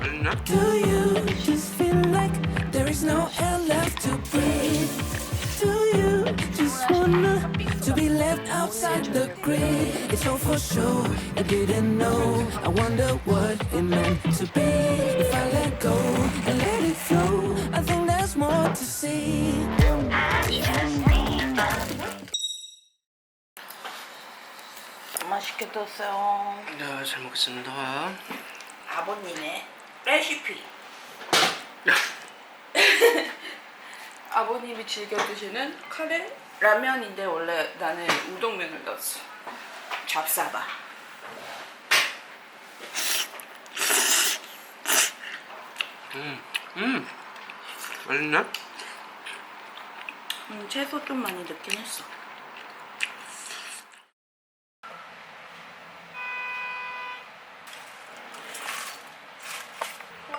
맛있나? Do you just feel like there is no air left to breathe? Do you just wanna to be left outside the grid? It's all for sure. I didn't know. I wonder what it meant to be. If I let go and let it flow, I think there's more to see. 맛있게 드세요. 네, 잘 먹겠습니다. 아버님의 레시피. 아버님이 즐겨 드시는 카레 라면인데 원래 나는 우동면을 넣었어. 잡사바. 음, 음, 맛있나? 음, 채소 좀 많이 넣긴 했어.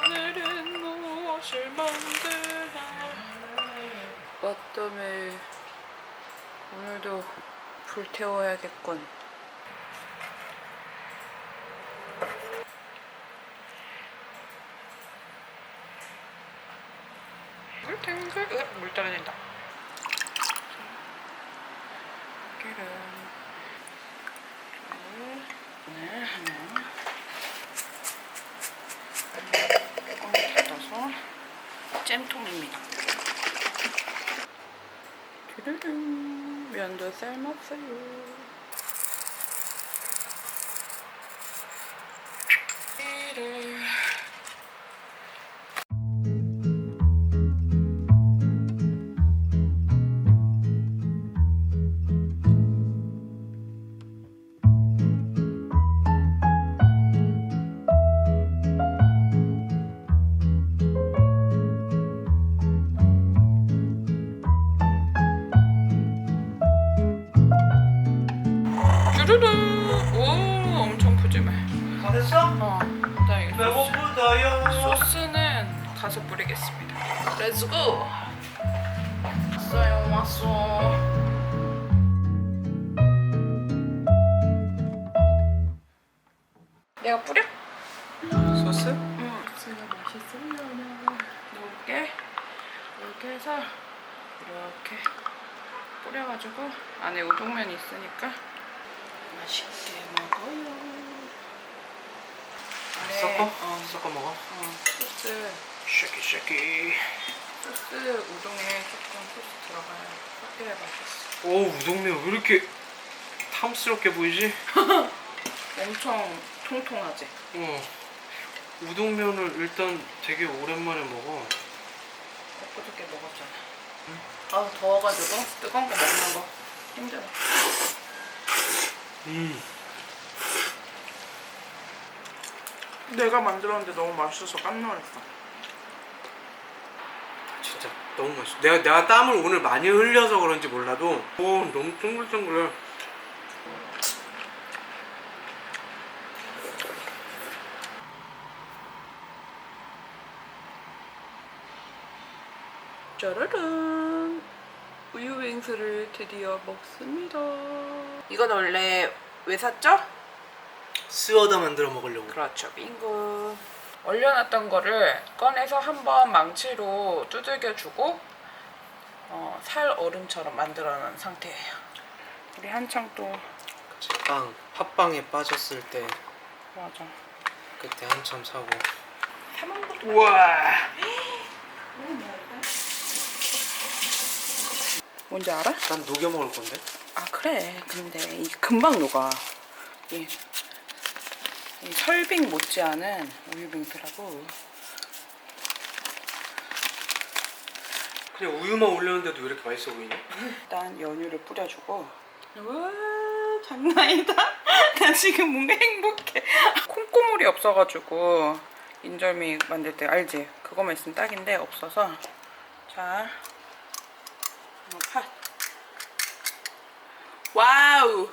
오늘은 무엇을 만드나 어떠면 오늘도 불태워야겠군. 탱글탱글 으, 물 떨어진다. 기름 오늘 하나. 뚜껑을 닫아서 잼통입니다. 두두둥 면도 삶았어요 다 됐어? 어 다행히 배고프다요. 소스는 가서 뿌리겠습니다 렛츠고 왔어요 왔어 내가 뿌려? 소스? 응 소스가 맛있으려면 넣을게 이렇게 해서 이렇게 뿌려가지고 안에 우동면이 있으니까 맛있게 먹어요 네, 섞어? 어, 섞어 먹어. 어, 소스 쉐키 쉐키. 소스 우동에 조금 소스 들어가야 확실히 맛있어. 오, 우동면 왜 이렇게 탐스럽게 보이지? 엄청 통통하지. 어. 우동면을 일단 되게 오랜만에 먹어. 엊그저께 먹었잖아. 아 더워가지고 뜨거운 거 먹는 거 힘들어. 음. 내가 만들었는데 너무 맛있어서 깜놀했어. 진짜 너무 맛있어. 내가 내가 땀을 오늘 많이 흘려서 그런지 몰라도 오 너무 둥글둥글해. 짜라란 우유 윙스를 드디어 먹습니다. 이건 원래 왜 샀죠? 스워더 만들어 먹으려고. 그렇죠, 빙고. 얼려놨던 거를 꺼내서 한번 망치로 두들겨주고 어, 살 얼음처럼 만들어놓은 상태예요. 우리 한창 또 그치, 빵 팥빵에 빠졌을 때 맞아. 그때 한참 사고. 사먹은 것도 우와. 뭔지 알아? 난 녹여 먹을 건데. 아 그래. 근데 이게 금방 녹아. 이, 이 설빙 못지않은 우유빙수라고. 그냥 우유만 올렸는데도 왜 이렇게 맛있어 보이냐? 일단 연유를 뿌려주고 와 장난이다 나 지금 뭔가 행복해 콩고물이 없어가지고 인절미 만들 때 알지? 그거만 있으면 딱인데 없어서 자 이거 팥 와우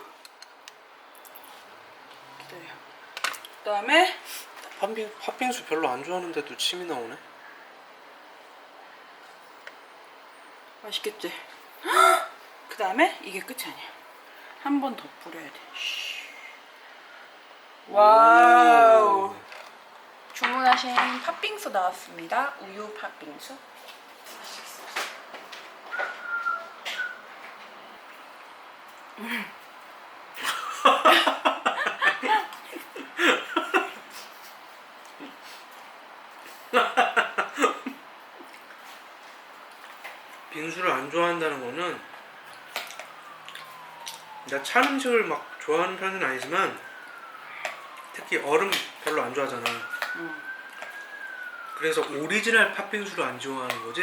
기다려 그 다음에 팥빙, 팥빙수 별로 안 좋아하는데도 침이 나오네. 맛있겠지? 그 다음에 이게 끝이 아니야. 한 번 더 뿌려야 돼. 와우. 중 주문하신 팥빙수 나왔습니다. 우유 팥빙수. 빙 수를 안 좋아한다는 거는 나찬 음식을 막 좋아하는 편은 아니지만 특히 얼음 별로 안 좋아하잖아. 음. 그래서 오리지널 팥빙수를 안 좋아하는 거지.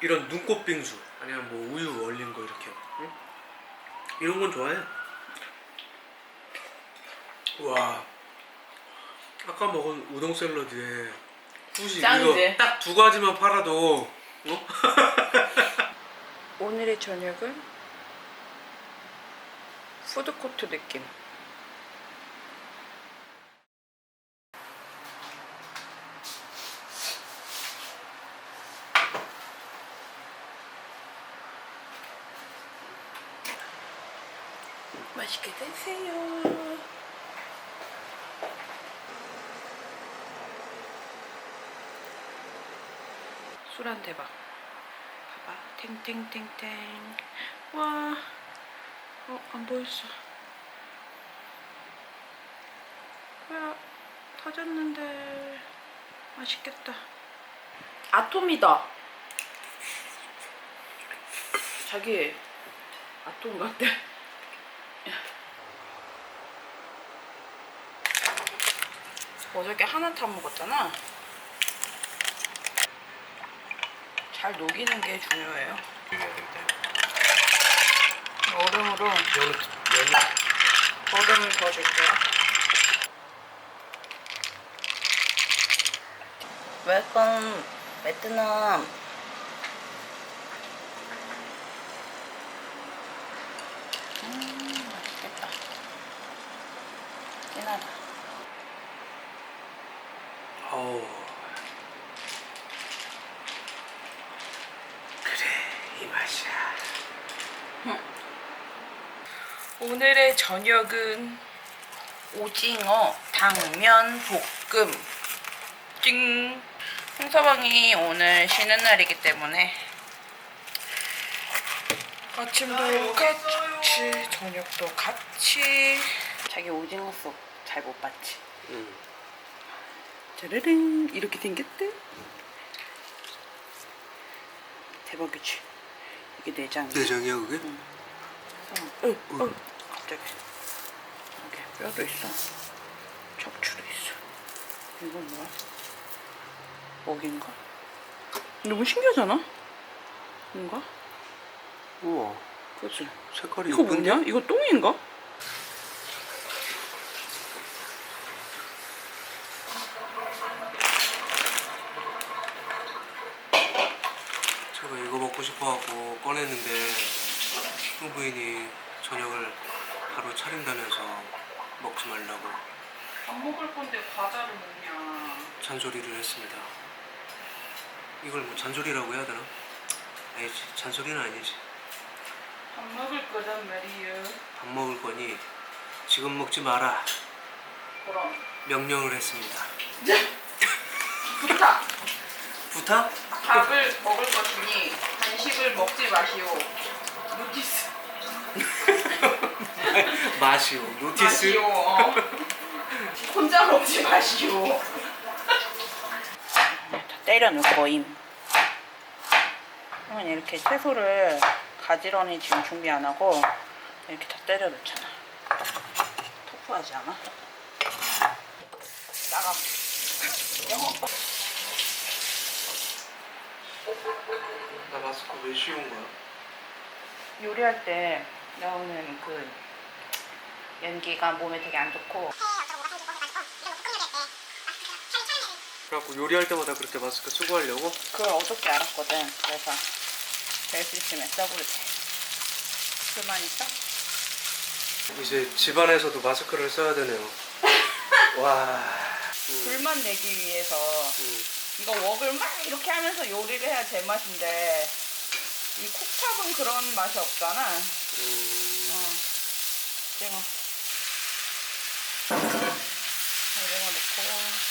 이런 눈꽃 빙수 아니면 뭐 우유 얼린 거 이렇게 응? 이런 건 좋아해. 와 아까 먹은 우동 샐러드에 후식 짱이지? 이거 딱 두 가지만 팔아도 어? 오늘의 저녁은 푸드코트 느낌. 맛있게 드세요. 술 한 대박. 탱탱탱탱. 와. 어, 안 보였어. 뭐야. 터졌는데. 맛있겠다. 아톰이다. 자기 아톰 같대. 어저께 하나 타 먹었잖아. 잘 녹이는 게 중요해요. 얼음으로 면은 얼음을 부어줄게요. 웰컴 베트남. 음 맛있겠다. 진하다. 어우 그래 이 맛이야. 오늘의 저녁은 오징어 당면 볶음. 찡. 홍서방이 오늘 쉬는 날이기 때문에 아침도 같이 저녁도 같이 자기 오징어 속 잘 못 봤지? 응. 짜르릉 이렇게 생겼대 대박이지 이게 내장이야 내장이야 그게? 응, 응. 갑자기 이게 뼈도 있어 척추도 있어 이건 뭐야? 먹인가? 너무 신기하잖아? 뭔가? 우와 그치? 색깔이 이거 이쁜데? 뭐냐? 이거 똥인가 이거 먹고 싶어하고 꺼냈는데 부인이 저녁을 바로 차린다면서 먹지 말라고 안 먹을 건데 과자를 먹냐 잔소리를 했습니다. 이걸 뭐 잔소리라고 해야 되나? 아니지 잔소리는 아니지. 밥 먹을 거단 말이에요 밥 먹을 거니 지금 먹지 마라 그럼 명령을 했습니다. 부탁 부탁? 밥을 먹을 것이니 간식을 먹지 마시오 노티스 마시오 노티스 마시오 어. 혼자 먹지 마시오 다 때려놓을 거임 그러면 이렇게 채소를 가지런히 지금 준비 안 하고 이렇게 다 때려 넣잖아 터프하지 않아? 나가 나 마스크 왜 씌운 거야? 요리할 때 나오는 그 연기가 몸에 되게 안 좋고 그래갖고 요리할 때마다 그렇게 마스크 쓰고 하려고? 그걸 어저께 알았거든. 그래서 될 수 있으면 써볼게. 불만 있어? 이제 집안에서도 마스크를 써야 되네요. 와. 음, 불만 내기 위해서 음. 이거 웍을 막 이렇게 하면서 요리를 해야 제맛인데 이 콕팝은 그런 맛이 없잖아. 음. 어. 징어. 자, 이거 넣고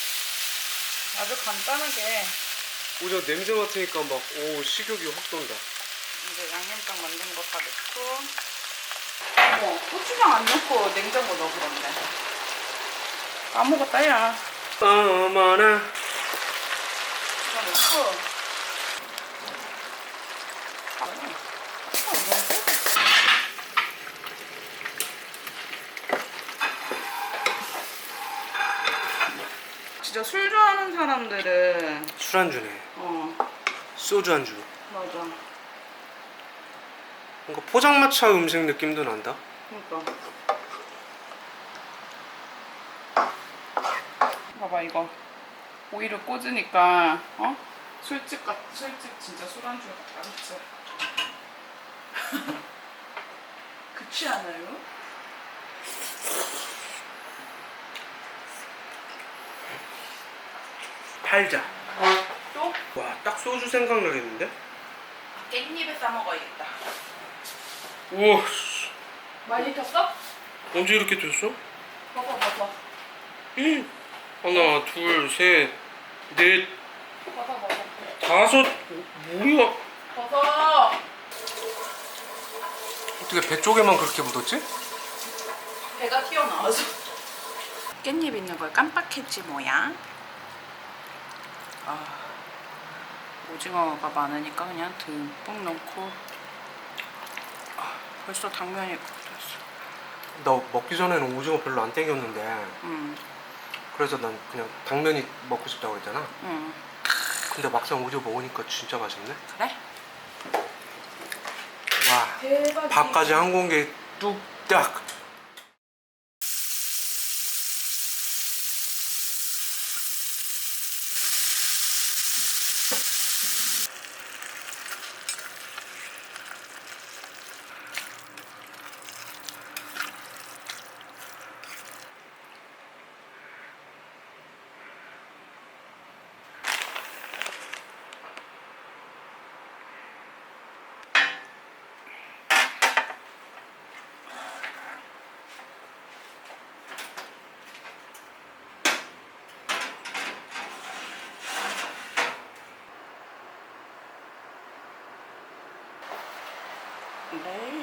아주 간단하게 오저 냄새 맡으니까 막 오 식욕이 확 돈다. 이제 양념장 만든 거 다 넣고 어머 고추장 안 넣고 냉장고 넣어 그런데 까먹었다 야 어머나. 이거 넣고 아, 아, 이거 빼고. 진짜 술 좋아하는 사람들은 술 안주네. 어 소주 안주. 맞아 뭔가 포장마차 음식 느낌도 난다. 그러니까 봐봐 이거 오이를 꽂으니까 어 술집 같 술집 진짜 술안주 같다 그치? 그치 않아요? 팔자. 또 와, 딱 소주 생각나겠는데? 깻잎에 싸 먹어야겠다. 우와, 씨. 많이 탔어? 언제 이렇게 됐어? 봐봐 봐봐 음. 하나, 둘, 셋, 넷, 봐봐 봐봐 다섯. 오, 뭐야? 봐봐 어떻게 배 쪽에만 그렇게 묻었지? 배가 튀어나와서 깻잎 있는 걸 깜빡했지 뭐야 아 오징어가 많으니까 그냥 듬뿍 넣고. 아, 벌써 당면이 됐어. 나 먹기 전에는 오징어 별로 안 땡겼는데. 응, 그래서 난 그냥 당면이 먹고 싶다고 그랬잖아. 응. 근데 막상 오징어 먹으니까 진짜 맛있네. 그래? 와 대박이지 밥까지 한 공기 뚝딱 네.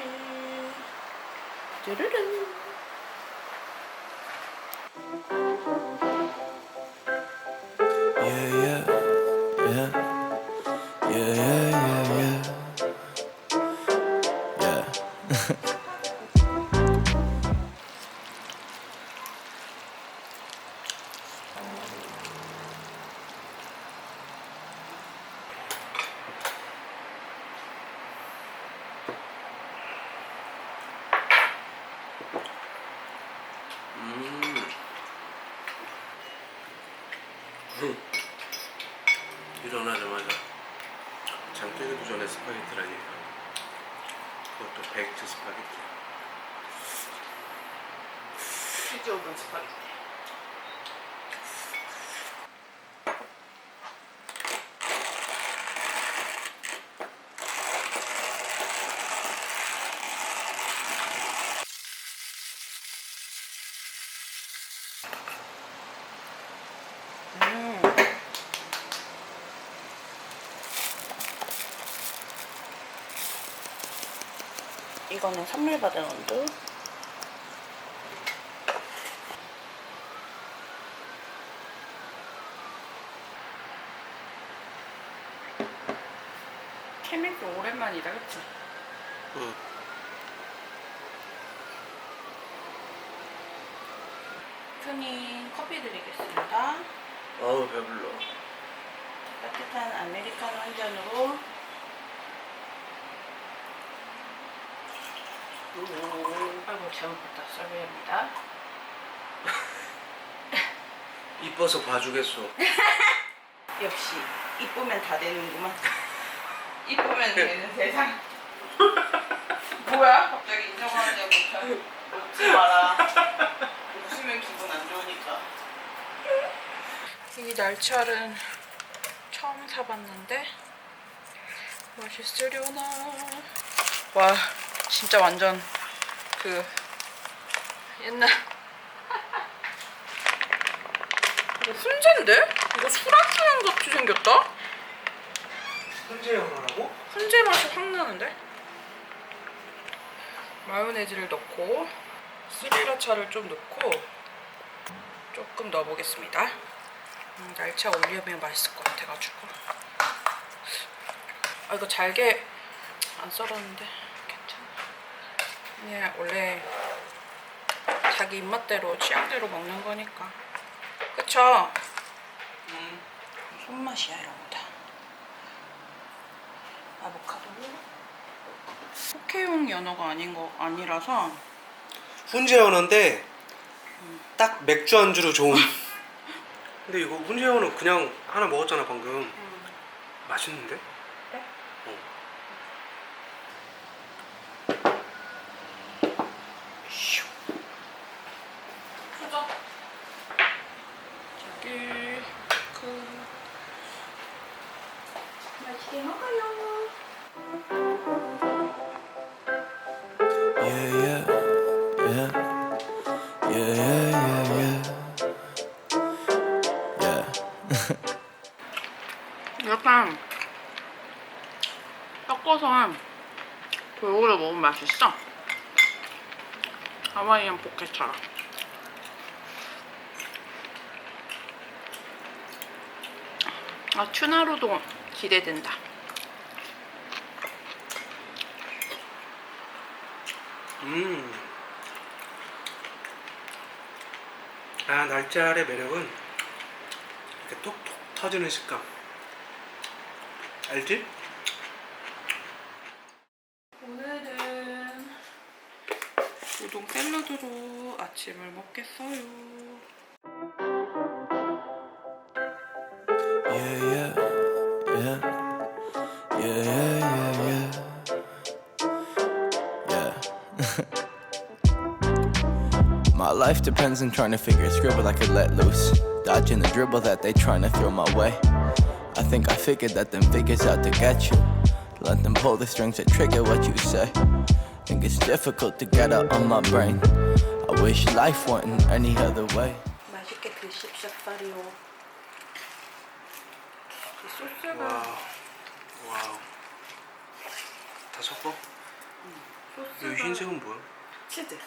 뚜 베이크드 스파게티 치즈 오븐 스파게티. 이거는 선물 받은 온도. 케미크 오랜만이다, 그치? 응. 손님 커피 드리겠습니다. 어우 배불러 따뜻한 아메리카노 한 잔으로. 아이고 잘못했다. 썰베입니다. 이뻐서 봐주겠어 역시 이쁘면 다 되는구만. 이쁘면 되는 세상. 뭐야? 갑자기 인정하냐고. 웃지 마라. 웃으면 기분 안 좋으니까. 이 날치알은 처음 사봤는데 맛있으려나? 와, 진짜 완전 그 옛날 이거 훈제인데? 이거 수란주양 같이 생겼다? 연어라고? 훈제 맛이 확 나는데? 마요네즈를 넣고 스리라차를 좀 넣고 조금 넣어보겠습니다. 음, 날차 올리면 맛있을 것 같아가지고. 아 이거 잘게 안 썰었는데. 그냥 원래 자기 입맛대로 취향대로 먹는 거니까. 그쵸? 음, 손맛이야 이런 거다. 아보카도. 포케용 연어가 아닌 거 아니라서 훈제 연어인데 딱 맥주 안주로 좋은. 근데 이거 훈제 연어 그냥 하나 먹었잖아 방금. 맛있는데? 맛있어. 하와이안 포켓처럼. 아 튜나로도 기대된다. 음. 아 날짜의 매력은 이렇게 톡톡 터지는 식감. 알지? 우동 샐러드로 아침을 먹겠어요. Yeah, yeah, yeah, yeah, yeah, yeah, yeah. my life depends on trying to figure a scribble I could let loose, dodging the dribble that they trying to throw my way. I think I figured that them figures out to get you. Let them pull the strings that trigger what you say. Think it's difficult to get out on my brain. I wish life went in any other way. 맛있게 드십시오, 파리오. 이 소스가 와우. 와우. 다 섞어? 소스가 이 흰색은 뭐야? 치즈,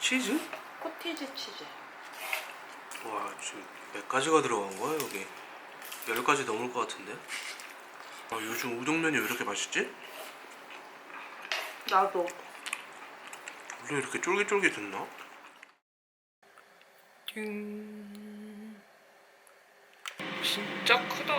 치즈? 코티즈 치즈. 와 지금 몇 가지가 들어간 거야 여기? 열 가지 넘을 것 같은데? 아, 요즘 우동면이 왜 이렇게 맛있지? 나도. 원래 이렇게 쫄깃쫄깃했나? 띵. 진짜 크다.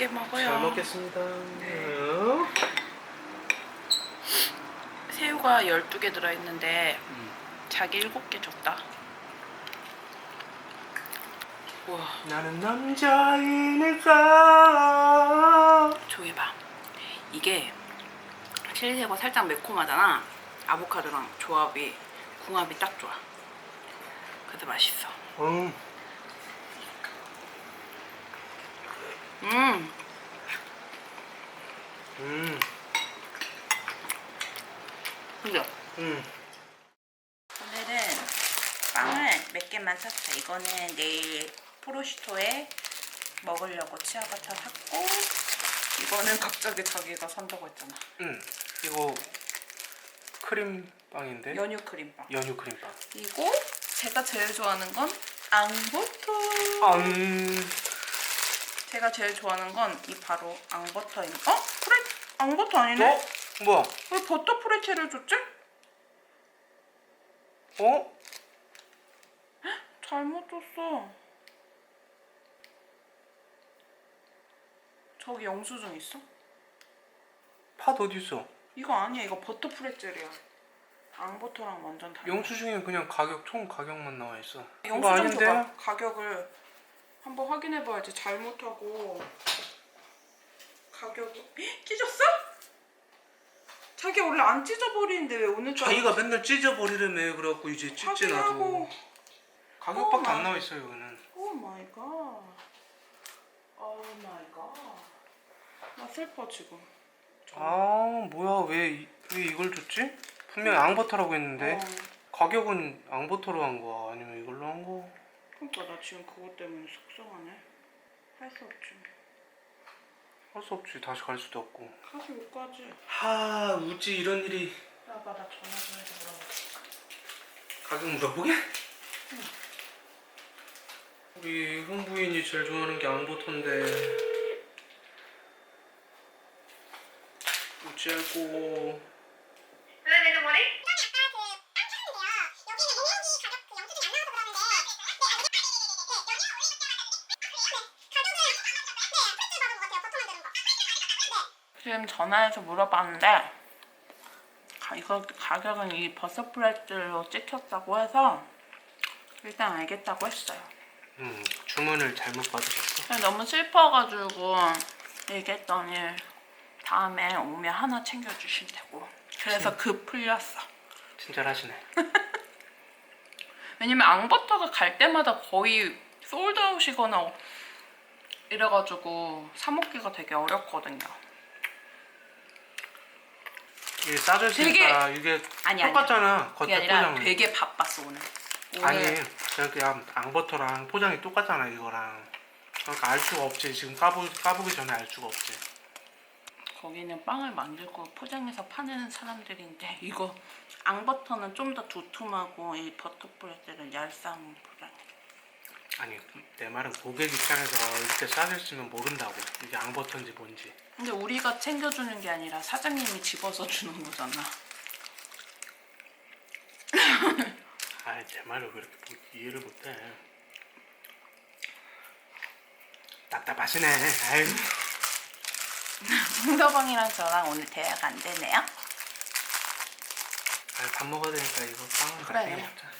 맛있게 먹어요. 잘 먹겠습니다. 네. 새우가 12개 들어있는데 자기 7개 줬다. 우와, 나는 남자이니까. 조해봐. 이게 칠리새우가 살짝 매콤하잖아. 아보카도랑 조합이 궁합이 딱 좋아. 그래서 맛있어. 음, 음, 음, 그죠? 음. 오늘은 빵을 몇 개만 샀어. 이거는 내일 포로시토에 먹으려고 치아바타 샀고 이거는 갑자기 자기가 산다고 했잖아. 응. 이거 크림빵인데. 연유 크림빵. 연유 크림빵. 그리고 제가 제일 좋아하는 건 앙버터. 음. 제가 제일 좋아하는 건 이 바로 앙버터입니다. 어? 프레 앙버터 아니네? 어? 뭐야? 왜 버터 프레첼을 줬지? 어? 잘못 줬어. 저기 영수증 있어? 팥 어디 있어? 이거 아니야. 이거 버터 프레첼이야. 앙버터랑 완전 달라. 영수증에 그냥 가격 총 가격만 나와 있어. 이거 영수증 아닌데? 줘봐. 가격을 한번 확인해봐야지. 잘못하고 가격이 헉, 찢었어? 자기 원래 안 찢어버리는데 왜 오늘따라 자기가 맨날 찢어버리려며 그래갖고 이제 찢지 나도. 확인하고 가격밖에 어, 안 나와 있어요 이거는. 오 마이 갓. 오 마이 갓. 나 슬퍼 지금. 아 뭐야 왜, 이- 왜 이걸 줬지? 분명히 앙버터라고 했는데 어, 가격은 앙버터로 한 거야 아니면 이걸로 한 거? 그러니까 나 지금 그것 때문에 속상하네. 할 수 없지. 할 수 없지 다시 갈 수도 없고. 다시 못 가지. 하 우찌 이런 일이 야봐 나 전화 좀 해서 물어볼게. 가격 물어보게? 우리 형부인이 제일 좋아하는 게 앙버터인데 우찌하고 지금 전화해서 물어봤는데 가, 이거 가격은 이 버섯 프레츠로 찍혔다고 해서 일단 알겠다고 했어요. 음, 주문을 잘못 받으셨어. 너무 슬퍼가지고 얘기했더니 다음에 오면 하나 챙겨주신다고. 그래서 급 풀렸어. 친절하시네. 왜냐면 앙버터가 갈 때마다 거의 솔드아웃이거나 이래가지고 사 먹기가 되게 어렵거든요. 이게 싸져 있으니까 이게 아니, 아니. 똑같잖아. 그게 겉에 아니라 포장. 되게 바빴어 오늘. 오늘 아니, 그냥 앙버터랑 포장이 똑같잖아 이거랑. 그러니까 알 수가 없지. 지금 까보 까보기 전에 알 수가 없지. 거기는 빵을 만들고 포장해서 파는 사람들인데 이거 앙버터는 좀 더 두툼하고 이 버터브레드는 얄쌍한 포장. 아니 내 말은 고객 입장에서 이렇게 싸져 있으면 모른다고. 이게 앙버터인지 뭔지. 근데 우리가 챙겨주는 게 아니라 사장님이 집어서 주는 거잖아. 아이 제 말을 왜 이렇게 못- 이해를 못해. 답답하시네. 아유. 홍서방이랑 저랑 오늘 대화가 안 되네요. 아유, 밥 먹어야 되니까 이거 빵을 그래. 같이 먹자.